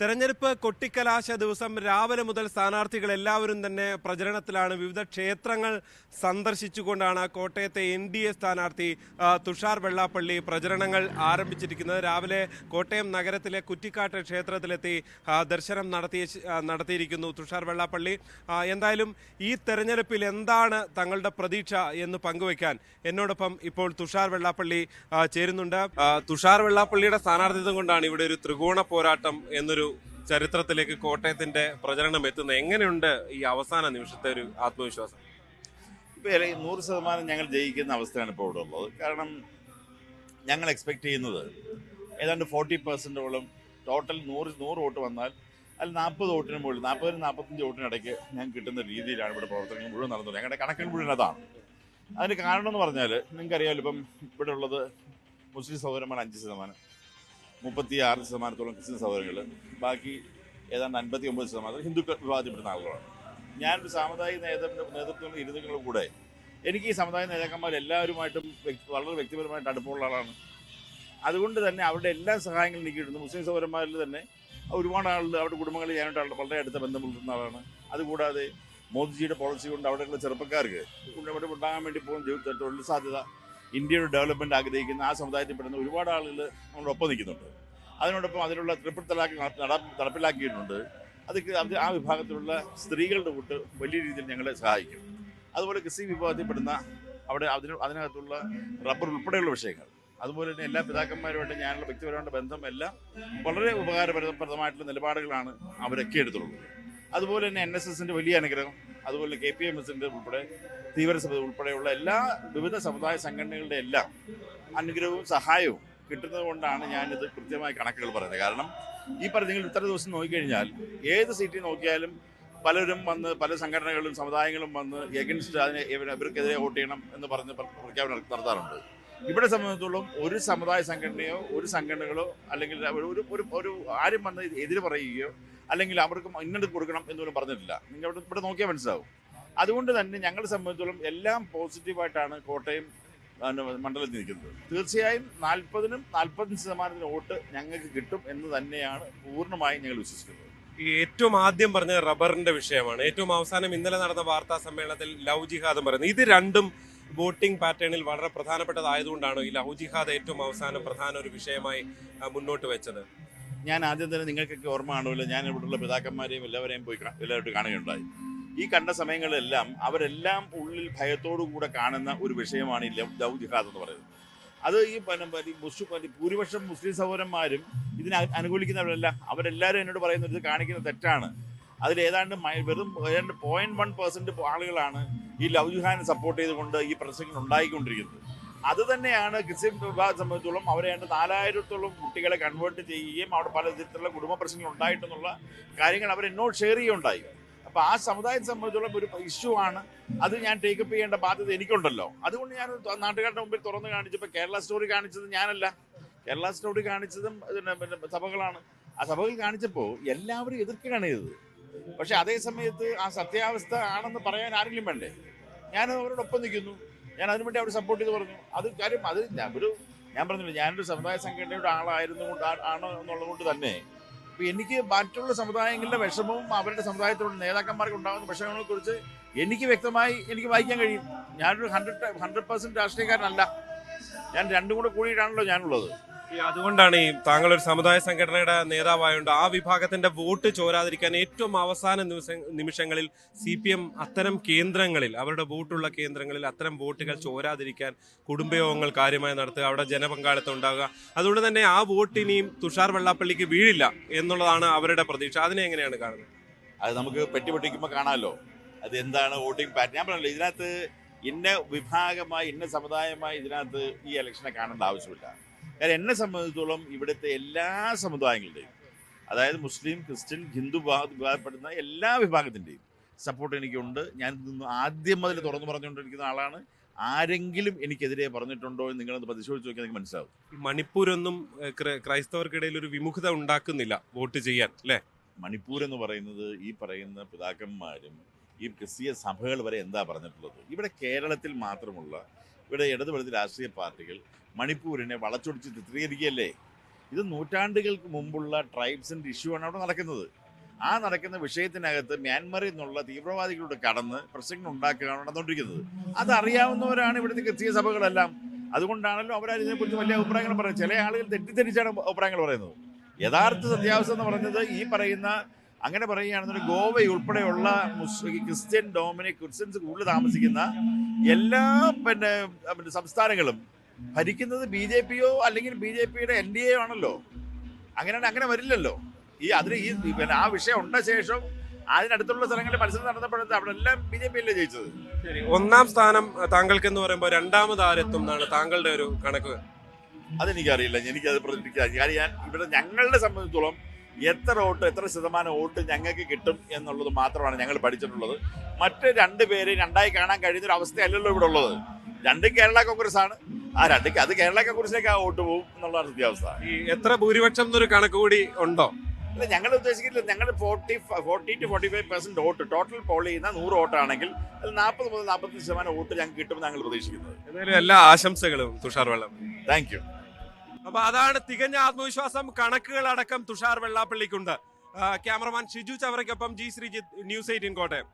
തെരഞ്ഞെടുപ്പ് കൊട്ടിക്കലാശ ദിവസം രാവിലെ മുതൽ സ്ഥാനാർത്ഥികൾ എല്ലാവരും തന്നെ പ്രചരണത്തിലാണ്. വിവിധ ക്ഷേത്രങ്ങൾ സന്ദർശിച്ചുകൊണ്ടാണ് കോട്ടയത്തെ എൻ ഡി എ സ്ഥാനാർത്ഥി തുഷാർ വെള്ളാപ്പള്ളി പ്രചരണങ്ങൾ ആരംഭിച്ചിരിക്കുന്നത്. രാവിലെ കോട്ടയം നഗരത്തിലെ കുറ്റിക്കാട്ട് ക്ഷേത്രത്തിലെത്തി ദർശനം നടത്തിയ നടത്തിയിരിക്കുന്നു തുഷാർ വെള്ളാപ്പള്ളി. എന്തായാലും ഈ തെരഞ്ഞെടുപ്പിൽ എന്താണ് തങ്ങളുടെ പ്രതീക്ഷ എന്ന് പങ്കുവയ്ക്കാൻ എന്നോടൊപ്പം ഇപ്പോൾ തുഷാർ വെള്ളാപ്പള്ളി ചേരുന്നുണ്ട്. തുഷാർ വെള്ളാപ്പള്ളിയുടെ സ്ഥാനാർത്ഥിത്വം കൊണ്ടാണ് ഇവിടെ ഒരു ത്രികോണ പോരാട്ടം എന്നൊരു ചരിത്രത്തിലേക്ക് കോട്ടയത്തിന്റെ പ്രചരണം എത്തുന്നത് എങ്ങനെയുണ്ട് ഈ അവസാന നിമിഷത്തെ ഒരു ആത്മവിശ്വാസം? ഇപ്പോൾ നൂറ് ശതമാനം ഞങ്ങൾ ജയിക്കുന്ന അവസ്ഥയാണ് ഇപ്പോൾ ഇവിടെ ഉള്ളത്. കാരണം ഞങ്ങൾ എക്സ്പെക്ട് ചെയ്യുന്നത് ഏതാണ്ട് ഫോർട്ടി പെർസെന്റോളം ടോട്ടൽ നൂറ് നൂറ് വോട്ട് വന്നാൽ അതിൽ നാൽപ്പത് വോട്ടിന് മുകളിൽ നാൽപ്പതിന് നാൽപ്പത്തഞ്ച് വോട്ടിനിടയ്ക്ക് ഞാൻ കിട്ടുന്ന രീതിയിലാണ് ഇവിടെ പ്രവർത്തനങ്ങൾ മുഴുവൻ നടന്നത്. ഞങ്ങളുടെ കണക്കിൽ മുഴുവൻ അതാണ്. അതിന് കാരണം എന്ന് പറഞ്ഞാൽ നിങ്ങൾക്കറിയാമല്ലോ ഇപ്പം ഇവിടെ ഉള്ളത് മുസ്ലിം സഹോദരന്മാർ അഞ്ച് ശതമാനം മുപ്പത്തി ആറ് ശതമാനത്തോളം ക്രിസ്ത്യൻ സഹോദരങ്ങൾ ബാക്കി ഏതാണ്ട് അൻപത്തി ഒമ്പത് ശതമാനം ഹിന്ദുക്കൾ വിഭാഗത്തിൽപ്പെടുന്ന ആളുകളാണ്. ഞാനൊരു സാമുദായിക നേതൃത്വ നേതൃത്വം ഇരുന്നെങ്കിലും കൂടെ എനിക്ക് ഈ സമുദായ നേതാക്കന്മാർ എല്ലാവരുമായിട്ടും വളരെ വ്യക്തിപരമായിട്ട് അടുപ്പമുള്ള ആളാണ്. അതുകൊണ്ട് തന്നെ അവരുടെ എല്ലാ സഹായങ്ങളും എനിക്ക് കിട്ടുന്നു. മുസ്ലിം സഹോദരന്മാരിൽ തന്നെ ഒരുപാട് ആളുകൾ അവരുടെ കുടുംബങ്ങളിൽ ഞാനായിട്ട് വളരെ അടുത്ത ബന്ധം പുലർത്തുന്ന ആളാണ്. അതുകൂടാതെ മോദിജിയുടെ പോളിസി കൊണ്ട് അവിടെയുള്ള ചെറുപ്പക്കാർക്ക് ഉണ്ടാകാൻ വേണ്ടി പോകുന്ന തൊഴിൽ സാധ്യത ഇന്ത്യയുടെ ഡെവലപ്മെന്റ് ആഗ്രഹിക്കുന്ന ആ സമുദായത്തിൽ പെടുന്ന ഒരുപാട് ആളുകൾ നമ്മുടെ ഒപ്പം നിൽക്കുന്നുണ്ട്. അതിനോടൊപ്പം അതിനുള്ള ട്രിപ്പിൾ തലാഖ് നട- നടപ്പിലാക്കിയിട്ടുണ്ട്. അത് ആ വിഭാഗത്തിലുള്ള സ്ത്രീകളുടെ കൂട്ട് വലിയ രീതിയിൽ ഞങ്ങളെ സഹായിക്കും. അതുപോലെ ക്രിസ്ത്യൻ വിഭാഗത്തിൽപ്പെടുന്ന അവിടെ അതിന് അതിനകത്തുള്ള റബ്ബർ ഉൾപ്പെടെയുള്ള വിഷയങ്ങൾ. അതുപോലെ തന്നെ എല്ലാ പിതാക്കന്മാരുമായിട്ട് ഞാനുള്ള വ്യക്തിപരമായിട്ട് ബന്ധം എല്ലാം വളരെ ഉപകാരപ്രദമായിട്ടുള്ള നിലപാടുകളാണ് അവരൊക്കെ എടുത്തുള്ളത് അതുപോലെ തന്നെ എൻ എസ് എസിന്റെ വലിയ അനുഗ്രഹം അതുപോലെ കെ പി എം എസിന്റെ ഉൾപ്പെടെ തീവ്രസഭ ഉൾപ്പെടെയുള്ള എല്ലാ വിവിധ സമുദായ സംഘടനകളുടെ എല്ലാം അനുഗ്രഹവും സഹായവും കിട്ടുന്നത് കൊണ്ടാണ് ഞാനിത് കൃത്യമായ കണക്കുകൾ പറയുന്നത്. കാരണം ഈ പറഞ്ഞ നിങ്ങൾ ഇത്ര ദിവസം നോക്കിക്കഴിഞ്ഞാൽ ഏത് സീറ്റിൽ നോക്കിയാലും പലരും വന്ന് പല സംഘടനകളും സമുദായങ്ങളും വന്ന് എഗൻസ്റ്റ് അതിനെ ഇവർക്കെതിരെ വോട്ട് ചെയ്യണം എന്ന് പറഞ്ഞ് പ്ര- പ്രഖ്യാപനം നടത്താറുണ്ട്. ഇവിടെ സംബന്ധിച്ചിടത്തോളം ഒരു സമുദായ സംഘടനയോ ഒരു സംഘടനകളോ അല്ലെങ്കിൽ ഒരു ഒരു ആരും വന്ന് എതിര് പറയുകയോ അല്ലെങ്കിൽ അവർക്ക് ഇന്നത് കൊടുക്കണം എന്നൊന്നും പറഞ്ഞിട്ടില്ല. നിങ്ങൾ ഇവിടെ ഇവിടെ നോക്കിയാൽ മനസ്സിലാവും. അതുകൊണ്ട് തന്നെ ഞങ്ങളെ സംബന്ധിച്ചോളം എല്ലാം പോസിറ്റീവായിട്ടാണ് കോട്ടയം മണ്ഡലത്തിൽ നിൽക്കുന്നത്. തീർച്ചയായും നാൽപ്പതിനും നാൽപ്പത്തഞ്ച് ശതമാനത്തിന് വോട്ട് ഞങ്ങൾക്ക് കിട്ടും എന്ന് തന്നെയാണ് പൂർണമായും ഞങ്ങൾ വിശ്വസിക്കുന്നത്. ഈ ഏറ്റവും ആദ്യം പറഞ്ഞ റബ്ബറിന്റെ വിഷയമാണ്. ഏറ്റവും അവസാനം ഇന്നലെ നടന്ന വാർത്താ സമ്മേളനത്തിൽ ലവ് ജിഹാദും പറയുന്നത് ഇത് രണ്ടും വോട്ടിംഗ് പാറ്റേണിൽ വളരെ പ്രധാനപ്പെട്ടതായതുകൊണ്ടാണ് ഈ ലവ് ജിഹാദ് ഏറ്റവും അവസാനം പ്രധാന ഒരു വിഷയമായി മുന്നോട്ട് വെച്ചത്. ഞാൻ ആദ്യം തന്നെ നിങ്ങൾക്കൊക്കെ ഓർമ്മ കാണുമല്ലോ ഞാൻ ഇവിടെയുള്ള പിതാക്കന്മാരെയും എല്ലാവരെയും പോയി എല്ലാവരും കാണുകയുണ്ടായി. ഈ കണ്ട സമയങ്ങളിലെല്ലാം അവരെല്ലാം ഉള്ളിൽ ഭയത്തോടു കൂടെ കാണുന്ന ഒരു വിഷയമാണ് ഈ ലവ് ജിഹാദ് എന്ന് പറയുന്നത്. അത് ഈ മുസ്ലിം ഭൂരിപക്ഷം മുസ്ലിം സഹോദരന്മാരും ഇതിനെ അനുകൂലിക്കുന്നവരെല്ലാം. അവരെല്ലാവരും എന്നോട് പറയുന്നത് ഇത് കാണിക്കുന്നത് തെറ്റാണ്. അതിൽ ഏതാണ്ട് വെറും ഏതാണ്ട് പോയിന്റ് വൺ പെർസെന്റ് ആളുകളാണ് ഈ ലവ് ജിഹാദിനെ സപ്പോർട്ട് ചെയ്തുകൊണ്ട് ഈ പ്രശ്നങ്ങൾ ഉണ്ടായിക്കൊണ്ടിരിക്കുന്നത്. അത് തന്നെയാണ് ക്രിസ്ത്യൻ വിഭാഗം സംബന്ധിച്ചോളം അവരെ ഏതാണ്ട് നാലായിരത്തോളം കുട്ടികളെ കൺവേർട്ട് ചെയ്യുകയും അവിടെ പല തരത്തിലുള്ള കുടുംബ പ്രശ്നങ്ങൾ ഉണ്ടായിട്ടെന്നുള്ള കാര്യങ്ങൾ അവർ എന്നോട് ഷെയർ ചെയ്യുകയുണ്ടായി. അപ്പോൾ ആ സമുദായത്തെ സംബന്ധിച്ചോളം ഒരു ഇഷ്യൂ ആണ്. അത് ഞാൻ ടേക്കപ്പ് ചെയ്യേണ്ട ബാധ്യത എനിക്കുണ്ടല്ലോ. അതുകൊണ്ട് ഞാൻ നാട്ടുകാരുടെ മുമ്പിൽ തുറന്ന് കാണിച്ചപ്പോൾ കേരള സ്റ്റോറി കാണിച്ചത് ഞാനല്ല. കേരള സ്റ്റോറി കാണിച്ചതും പിന്നെ സഭകളാണ്. ആ സഭകൾ കാണിച്ചപ്പോൾ എല്ലാവരും എതിർക്കുകയാണ് ചെയ്തത്. പക്ഷെ അതേ സമയത്ത് ആ സത്യാവസ്ഥ ആണെന്ന് പറയാൻ ആരെങ്കിലും വേണ്ടേ? ഞാൻ അവരോടൊപ്പം നിൽക്കുന്നു. ഞാൻ അതിനുവേണ്ടി അവിടെ സപ്പോർട്ട് ചെയ്ത് പറഞ്ഞു. അത് കാര്യം അത് ഒരു ഞാൻ പറഞ്ഞില്ല ഞാനൊരു സമുദായ സംഘടനയുടെ ആളായിരുന്നു കൊണ്ട് ആണ് എന്നുള്ളത് കൊണ്ട് തന്നെ. ഇപ്പം എനിക്ക് മറ്റുള്ള സമുദായങ്ങളുടെ വിഷമവും അവരുടെ സമുദായത്തിലുള്ള നേതാക്കന്മാർക്ക് ഉണ്ടാകുന്ന വിഷമങ്ങളെക്കുറിച്ച് എനിക്ക് വ്യക്തമായി എനിക്ക് വായിക്കാൻ കഴിയും. ഞാനൊരു ഹൺഡ്രഡ് ഹൺഡ്രഡ് പെർസെന്റ് രാഷ്ട്രീയക്കാരനല്ല. ഞാൻ രണ്ടും കൂടെ കൂടിയിട്ടാണല്ലോ ഞാനുള്ളത്. അതുകൊണ്ടാണ് ഈ താങ്കൾ ഒരു സമുദായ സംഘടനയുടെ നേതാവായതുകൊണ്ട് ആ വിഭാഗത്തിന്റെ വോട്ട് ചോരാതിരിക്കാൻ ഏറ്റവും അവസാന നിമിഷങ്ങളിൽ സി പി എം അത്തരം കേന്ദ്രങ്ങളിൽ അവരുടെ വോട്ടുള്ള കേന്ദ്രങ്ങളിൽ അത്തരം വോട്ടുകൾ ചോരാതിരിക്കാൻ കുടുംബയോഗങ്ങൾ കാര്യമായി നടത്തുക അവിടെ ജനപങ്കാളിത്തം ഉണ്ടാകുക. അതുകൊണ്ട് തന്നെ ആ വോട്ട് ഇനിയും തുഷാർ വെള്ളാപ്പള്ളിക്ക് വീഴില്ല എന്നുള്ളതാണ് അവരുടെ പ്രതീക്ഷ. അതിനെ എങ്ങനെയാണ് കാണുന്നത്? അത് നമുക്ക് പെട്ടി പൊട്ടിക്കുമ്പോൾ കാണാമല്ലോ അത് എന്താണ് വോട്ടിംഗ് പാറ്റേൺ? ഞാൻ പറഞ്ഞല്ലോ ഇതിനകത്ത് ഇന്ന വിഭാഗമായി ഇന്ന സമുദായമായി ഇതിനകത്ത് ഈ ഇലക്ഷനെ കാണേണ്ട ആവശ്യമില്ല. കാരണം എന്നെ സംബന്ധിച്ചിടത്തോളം ഇവിടുത്തെ എല്ലാ സമുദായങ്ങളുടെയും അതായത് മുസ്ലിം ക്രിസ്ത്യൻ ഹിന്ദു വിഭാഗ വിഭാഗപ്പെടുന്ന എല്ലാ വിഭാഗത്തിന്റെയും സപ്പോർട്ട് എനിക്കുണ്ട്. ഞാൻ ഇതൊന്ന് ആദ്യം മുതൽ തുറന്നു പറഞ്ഞുകൊണ്ടിരിക്കുന്ന ആളാണ്. ആരെങ്കിലും എനിക്കെതിരെ പറഞ്ഞിട്ടുണ്ടോ എന്ന് നിങ്ങളൊന്ന് പരിശോധിച്ച് നോക്കിയാൽ നിങ്ങൾക്ക് മനസ്സിലാവും. ഈ മണിപ്പൂരൊന്നും ക്രൈസ്തവർക്കിടയിൽ ഒരു വിമുഖത ഉണ്ടാക്കുന്നില്ല വോട്ട് ചെയ്യാൻ അല്ലെ? മണിപ്പൂർ എന്ന് പറയുന്നത് ഈ പറയുന്ന പിതാക്കന്മാരും ഈ ക്രിസ്തീയ സഭകൾ വരെ എന്താ പറഞ്ഞിട്ടുള്ളത്? ഇവിടെ കേരളത്തിൽ മാത്രമുള്ള ഇവിടെ ഇടതുപടുത്ത രാഷ്ട്രീയ പാർട്ടികൾ മണിപ്പൂരിനെ വളച്ചൊടിച്ച് ചിത്രീകരിക്കുകയല്ലേ? ഇത് നൂറ്റാണ്ടുകൾക്ക് മുമ്പുള്ള ട്രൈബ്സിന്റെ ഇഷ്യൂ ആണ് അവിടെ നടക്കുന്നത്. ആ നടക്കുന്ന വിഷയത്തിനകത്ത് മ്യാൻമറിൽ നിന്നുള്ള തീവ്രവാദികളോട് കടന്ന് പ്രശ്നങ്ങൾ ഉണ്ടാക്കുകയാണ് നടന്നുകൊണ്ടിരിക്കുന്നത്. അതറിയാവുന്നവരാണ് ഇവിടുത്തെ ക്രിസ്തീയ സഭകളെല്ലാം. അതുകൊണ്ടാണല്ലോ അവരതിനെക്കുറിച്ച് വലിയ അഭിപ്രായങ്ങൾ പറയുന്നത്. ചില ആളുകൾ തെറ്റിദ്ധരിച്ചാണ് അഭിപ്രായങ്ങൾ പറയുന്നത്. യഥാർത്ഥ സത്യാവസ്ഥ എന്ന് പറയുന്നത് ഈ പറയുന്ന അങ്ങനെ പറയുകയാണെന്നുണ്ടെങ്കിൽ ഗോവ ഉൾപ്പെടെയുള്ള ക്രിസ്ത്യൻ ഡോമിനിക് ക്രിസ്ത്യൻസ് കൂടുതൽ താമസിക്കുന്ന എല്ലാ പിന്നെ സംസ്ഥാനങ്ങളും ഭരിക്കുന്നത് ബി ജെ പിയോ അല്ലെങ്കിൽ ബി ജെ പിയുടെ എൻ ഡി എ ആണല്ലോ? അങ്ങനെ അങ്ങനെ വരില്ലല്ലോ. ഈ അതിന് ഈ പിന്നെ ആ വിഷയം ഉണ്ട ശേഷം അതിനടുത്തുള്ള സ്ഥലങ്ങളിൽ മത്സരം നടന്നപ്പോഴത്തെ അവിടെ എല്ലാം ബി ജെ പി അല്ലേ ജയിച്ചത് ഒന്നാം സ്ഥാനം താങ്കൾക്ക് എന്ന് പറയുമ്പോൾ രണ്ടാമത് ആരെത്തും എന്നാണ് താങ്കളുടെ ഒരു കണക്ക്? അതെനിക്കറിയില്ല. എനിക്കത് പ്രതീക്ഷിക്കാൻ കാര്യം ഞാൻ ഇവിടെ ഞങ്ങളുടെ സംബന്ധിച്ചോളം എത്ര വോട്ട് എത്ര ശതമാനം വോട്ട് ഞങ്ങൾക്ക് കിട്ടും എന്നുള്ളത് മാത്രമാണ് ഞങ്ങൾ പഠിച്ചിട്ടുള്ളത്. മറ്റ് രണ്ട് പേര് രണ്ടായി കാണാൻ കഴിയുന്ന ഒരു അവസ്ഥയല്ലല്ലോ ഇവിടെ ഉള്ളത്. രണ്ടും കേരള കോൺഗ്രസ് ആണ് ആ രണ്ട് അത് കേരള കോൺഗ്രസിലേക്ക് വോട്ട് പോകും എന്നുള്ളതാണ് സത്യാവസ്ഥ ഈ എത്ര ഭൂരിപക്ഷം എന്നൊരു കണക്ക് കൂടി ഉണ്ടോ? അല്ല ഞങ്ങൾ ഉദ്ദേശിക്കില്ല ഞങ്ങൾ forty forty two forty five percent vote total poll ചെയ്യുന്ന നൂറ് വോട്ടാണെങ്കിൽ അത് നാൽപ്പത് മുതൽ നാൽപ്പത്തി ശതമാനം വോട്ട് ഞങ്ങൾക്ക് കിട്ടുമെന്ന് ഞങ്ങൾ പ്രതീക്ഷിക്കുന്നത്. എന്തായാലും എല്ലാ ആശംസകളും തുഷാർ വെള്ളം. താങ്ക് യു അപ്പൊ അതാണ് തികഞ്ഞ ആത്മവിശ്വാസം. കണക്കുകൾ അടക്കം തുഷാർ വെള്ളാപ്പള്ളിക്കുണ്ട്. Cameraman Shiju ചവറയ്ക്കൊപ്പം G Sreejith News Eighteen Kottayam.